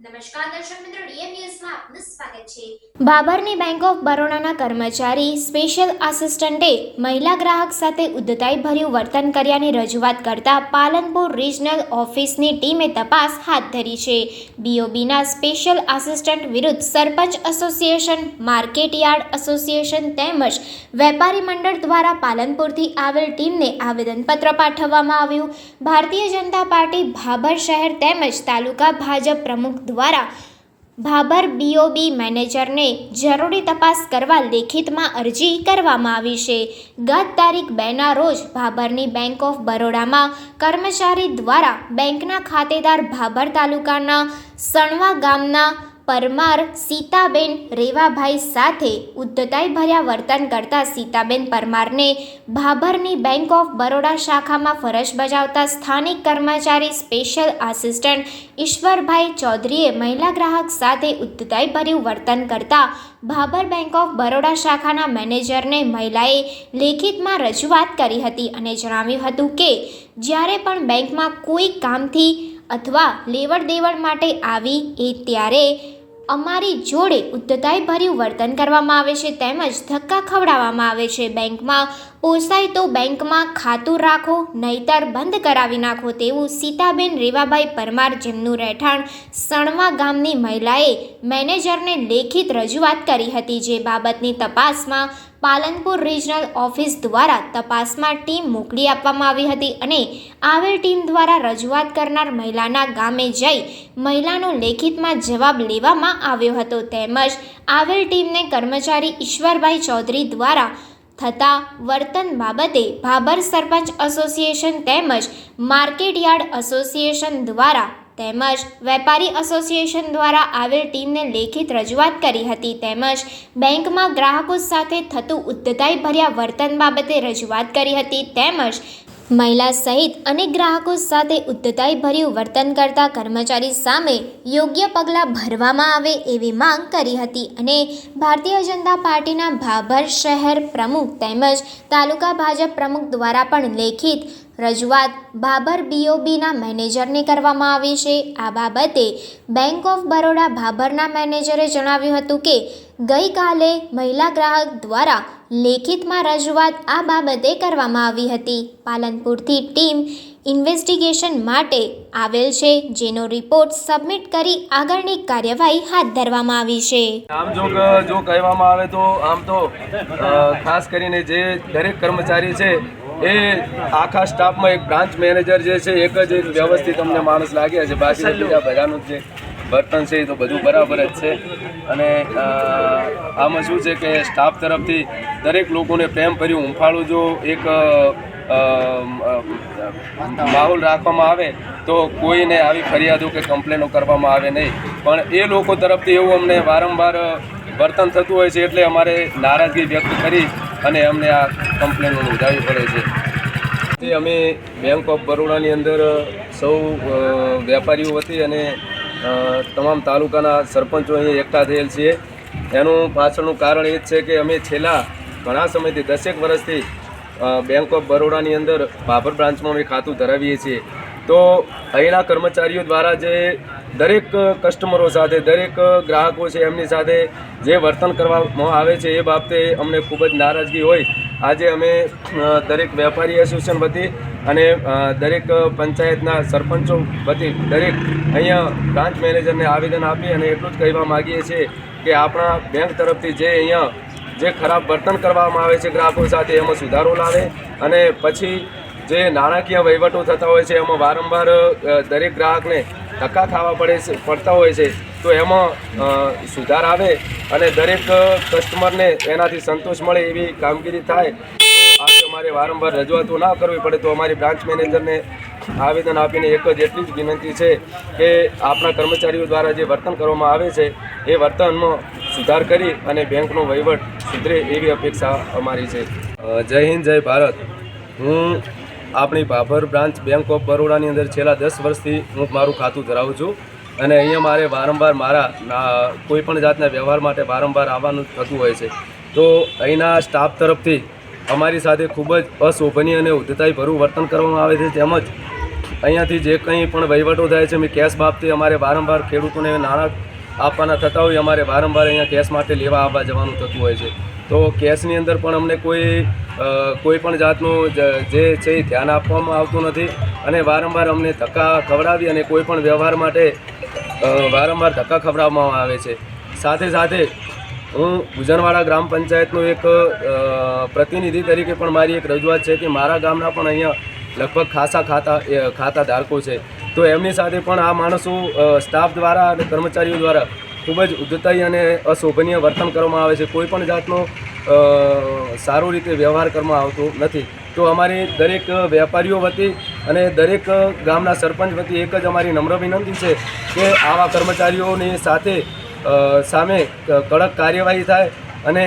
નમસ્કાર દર્શક મિત્રો ડીએમ ન્યૂઝમાં આપનું સ્વાગત છે. બાબરની બેંક ઓફ બરોડાના કર્મચારી સ્પેશિયલ આસિસ્ટન્ટે મહિલા ગ્રાહક સાથે ઉદ્ધતાઈભર્યું વર્તન કર્યાની રજૂઆત કરતા પાલનપુર રિજનલ ઓફિસની ટીમે તપાસ હાથ ધરી છે. બીઓબીના સ્પેશિયલ આસિસ્ટન્ટ વિરુદ્ધ sarpanch association market yard association તેમજ વેપારી મંડળ દ્વારા પાલનપુરથી આવેલ ટીમને આવેદનપત્ર પાઠવવામાં આવ્યું. ભારતીય જનતા પાર્ટી ભાભર શહેર તેમજ તાલુકા ભાજપ પ્રમુખ દ્વારા ભાભર બીઓબી મેનેજરને જરૂરી તપાસ કરવા લેખિતમાં અરજી કરવામાં આવી છે. ગત તારીખ બેના રોજ ભાભરની બેંક ઓફ બરોડામાં કર્મચારી દ્વારા બેંકના ખાતેદાર ભાભર તાલુકાના સણવા ગામના પરમાર, સીતાબેન, રેવાભાઈ સાથે ઉદ્ધતાઈભર્યા વર્તન કરતા સીતાબેન પરમારને ભાભરની બેંક ઓફ બરોડા શાખામાં ફરજ બજાવતા સ્થાનિક કર્મચારી સ્પેશિયલ આસિસ્ટન્ટ ઈશ્વરભાઈ ચૌધરીએ મહિલા ગ્રાહક સાથે ઉદ્ધતાઈભર્યું વર્તન કરતા ભાભર બેંક ઓફ બરોડા શાખાના મેનેજરને મહિલાએ લેખિતમાં રજૂઆત કરી હતી અને જણાવ્યું હતું કે જ્યારે પણ બેંકમાં કોઈ કામથી અથવા લેવડ દેવડ માટે આવી એ ત્યારે અમારી જોડે ઉદ્ધતાઈભર્યું વર્તન કરવામાં આવે છે તેમજ ધક્કા ખવડાવવામાં આવે છે. બેંકમાં પોસાય તો બેંકમાં ખાતું રાખો, નહીતર બંધ કરાવી નાખો તેવું સીતાબેન રેવાભાઈ પરમાર જેમનું રહેઠાણ સણવા ગામની મહિલાએ મેનેજરને લેખિત રજૂઆત કરી હતી. જે બાબતની તપાસમાં પાલનપુર રિજનલ ઓફિસ દ્વારા તપાસમાં ટીમ મોકલી આપવામાં આવી હતી અને આવેલ ટીમ દ્વારા રજૂઆત કરનાર મહિલાના ગામે જઈ મહિલાનો લેખિતમાં જવાબ લેવામાં આવ્યો હતો. તેમજ આવેલ ટીમને કર્મચારી ઈશ્વરભાઈ ચૌધરી દ્વારા થતા વર્તન બાબતે ભાભર સરપંચ એસોસિએશન તેમજ માર્કેટ યાર્ડ એસોસિએશન દ્વારા તેમજ વેપારી એસોસિએશન દ્વારા આવેલ ટીમને લેખિત રજૂઆત કરી હતી. તેમજ બેંકમાં ગ્રાહકો સાથે થતું ઉદ્ધતાઈ ભર્યા વર્તન બાબતે રજૂઆત કરી હતી. તેમજ મહિલા સહિત અનેક ગ્રાહકો સાથે ઉદ્ધતાઈભર્યું વર્તન કરતા કર્મચારી સામે યોગ્ય પગલાં ભરવામાં આવે એવી માંગ કરી હતી અને ભારતીય જનતા પાર્ટીના ભાભર શહેર પ્રમુખ તેમજ તાલુકા ભાજપ પ્રમુખ દ્વારા પણ લેખિત રજૂઆત ભાભર બીઓબીના મેનેજરને કરવામાં આવી છે. આ બાબતે બેંક ઓફ બરોડા ભાભરના મેનેજરે જણાવ્યું હતું કે, ગઈકાલે મહિલા ગ્રાહક દ્વારા લેખિતમાં રજૂઆત આ બાબતે કરવામાં આવી હતી. પાલનપુરથી ટીમ ઇન્વેસ્ટિગેશન માટે આવેલ છે, જેનો રિપોર્ટ સબમિટ કરી આગળની કાર્યવાહી હાથ ધરવામાં આવી છે. આમ જો જો કહેવામાં આવે તો, આમ તો ખાસ કરીને જે દરેક કર્મચારી છે એ આખા સ્ટાફમાં એક બ્રાન્ચ મેનેજર જે છે, એક જ એક વ્યવસ્થિત અમને માણસ લાગ્યા છે. બાકી બીજા બધાનું જે વર્તન છે એ તો બધું બરાબર જ છે. અને આમાં શું છે કે સ્ટાફ તરફથી દરેક લોકોને પ્રેમ ભર્યું. હુંફાળું જો એક માહોલ રાખવામાં આવે તો કોઈને આવી ફરિયાદો કે કમ્પ્લેનો કરવામાં આવે નહીં. પણ એ લોકો તરફથી એવું અમને વારંવાર વર્તન થતું હોય છે એટલે અમારે નારાજગી વ્યક્ત કરી અને અમને આ કમ્પ્લેન નોંધાવવી પડે છે. તે અમે બેંક ઓફ બરોડાની અંદર સૌ વેપારીઓ વતી અને તમામ તાલુકાના સરપંચો અહીં એકઠા થયેલ છીએ. એનું પાછળનું કારણ એ જ છે કે અમે છેલ્લા ઘણા સમયથી, દસેક વર્ષથી બેંક ઓફ બરોડાની અંદર બાબર બ્રાન્ચમાં અમે ખાતું ધરાવીએ છીએ. તો અહીંના કર્મચારીઓ દ્વારા જે દરેક કસ્ટમરો સાથે, દરેક ગ્રાહકો છે, એમની સાથે જે વર્તન કરવામાં આવે છે, એ બાબતે અમને ખૂબ જ નારાજગી હોય. આજે અમે દરેક વેપારી એસોસિએશન વતી અને દરેક પંચાયતના સરપંચો વતી દરેક અહીંયા બ્રાન્ચ મેનેજરને આવેદન આપી અને એટલું જ કહેવા માગીએ છીએ કે આપણા બેંક તરફથી જે અહીંયા જે ખરાબ વર્તન કરવામાં આવે છે, ગ્રાહકો સાથે એમાં સુધારો લાવે અને પછી જે નાણાકીય વહીવટો થતા હોય છે, એમાં વારંવાર દરેક ગ્રાહકને ધક્કા ખાવા પડે પડતા હોય છે, તો એમાં સુધાર આવે અને દરેક કસ્ટમરને એનાથી સંતોષ મળે એવી કામગીરી થાય. આજે અમારે વારંવાર રજૂઆતો ના કરવી પડે તો અમારી બ્રાન્ચ મેનેજરને આવેદન આપીને એક જ એટલી જ વિનંતી છે કે આપણા કર્મચારીઓ દ્વારા જે વર્તન કરવામાં આવે છે, એ વર્તનમાં સુધાર કરી અને બેંકનો વહીવટ સુધરે એવી અપેક્ષા અમારી છે. જય હિન્દ, જય ભારત. હું આપણી ભાભર બ્રાન્ચ બેંક ઓફ બરોડાની અંદર છેલ્લા દસ વર્ષથી હું મારું ખાતું ધરાવું છું અને અહીંયા મારે વારંવાર મારા કોઈપણ કોઈ પણ જાતના વ્યવહાર માટે વારંવાર આવવાનું થતું હોય છે. તો અહીંના સ્ટાફ તરફથી અમારી સાથે ખૂબ જ અશોભનીય અને ઉદ્ધતાઈભરું વર્તન કરવામાં આવે છે. તેમજ અહીંયાથી જે કંઈ પણ વહીવટો થાય છે મેં કેશ બાબતે અમારે વારંવાર ખેડૂતોને નાણાં આપવાના થતા હોય, અમારે વારંવાર અહીંયા કેશ માટે લેવા આવવા જવાનું થતું હોય છે. તો કેશની અંદર પણ અમને કોઈ કોઈ પણ જાતનું જે છે એ ધ્યાન આપવામાં આવતું નથી અને વારંવાર અમને ધક્કા ખવડાવી અને કોઈ પણ વ્યવહાર માટે વારંવાર ધક્કા ખવડાવવામાં આવે છે. સાથે સાથે હું ગુજરવાડા ગ્રામ પંચાયતનો એક પ્રતિનિધિ તરીકે પણ મારી એક રજૂઆત છે કે મારા ગામના પણ અહીંયા લગભગ ખાસા ખાતા ખાતા ધારકો છે. તો એમની સાથે પણ આ માણસો સ્ટાફ દ્વારા અને કર્મચારીઓ દ્વારા ખૂબ જ ઉદ્ધતાઈ અને અશોભનીય વર્તન કરવામાં આવે છે. કોઈ પણ જાતનો સારો રીતે વ્યવહાર કરવામાં આવતો નથી. તો અમારી દરેક વેપારીઓ વતી અને દરેક ગામના સરપંચ વતી એક જ અમારી નમ્ર વિનંતી છે કે આવા કર્મચારીઓની સાથે સામે કડક કાર્યવાહી થાય અને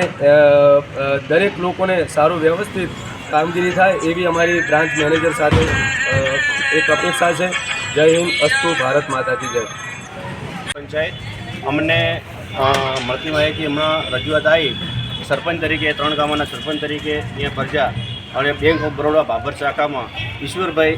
દરેક લોકોને સારું વ્યવસ્થિત કામગીરી થાય એવી અમારી બ્રાન્ચ મેનેજર સાથે એક અપેક્ષા છે. જય હિન્દ, અસ્તુ ભારત માતાથી જય. પંચાયત, અમને મળતી માહિતી હમણાં રજૂઆત આવી, સરપંચ તરીકે, ત્રણ ગામોના સરપંચ તરીકે, અહીંયા ફરજા, અને બેંક ઓફ બરોડા બાબર શાખામાં ઈશ્વરભાઈ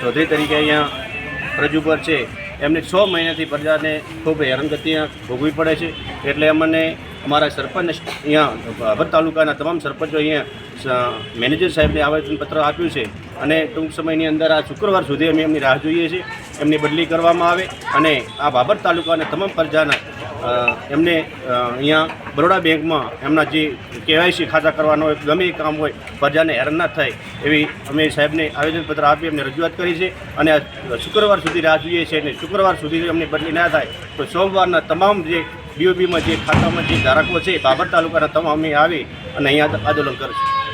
ચૌધરી તરીકે અહીંયા રજૂ પર છે. એમને છ મહિનાથી પ્રજાને ખૂબ હેરાનગતિ ભોગવી પડે છે. એટલે અમને અમારા સરપંચ અહીંયા ભાભર તાલુકાના તમામ સરપંચો અહીંયા મેનેજર સાહેબને આવેદનપત્ર આપ્યું છે. અને ટૂંક સમયની અંદર આ શુક્રવાર સુધી અમે એમની રાહ જોઈએ છીએ, એમની બદલી કરવામાં આવે અને આ બાબર તાલુકાના તમામ પ્રજાના એમને અહીંયા બરોડા બેંકમાં એમના જે કેવાયસી ખાતા કરવાનો હોય, ગમે એ કામ હોય, પ્રજાને હેરાન ના થાય એવી અમે સાહેબને આવેદનપત્ર આપી, એમને રજૂઆત કરી છે અને શુક્રવાર સુધી રાહ જોઈએ છે અને શુક્રવાર સુધી એમની બદલી ના થાય, તો સોમવારના તમામ જે બીઓબીમાં જે ખાતામાં જે ધારકો છે બાબર તાલુકાના તમામ અમે આવી અને અહીંયા આંદોલન કરશું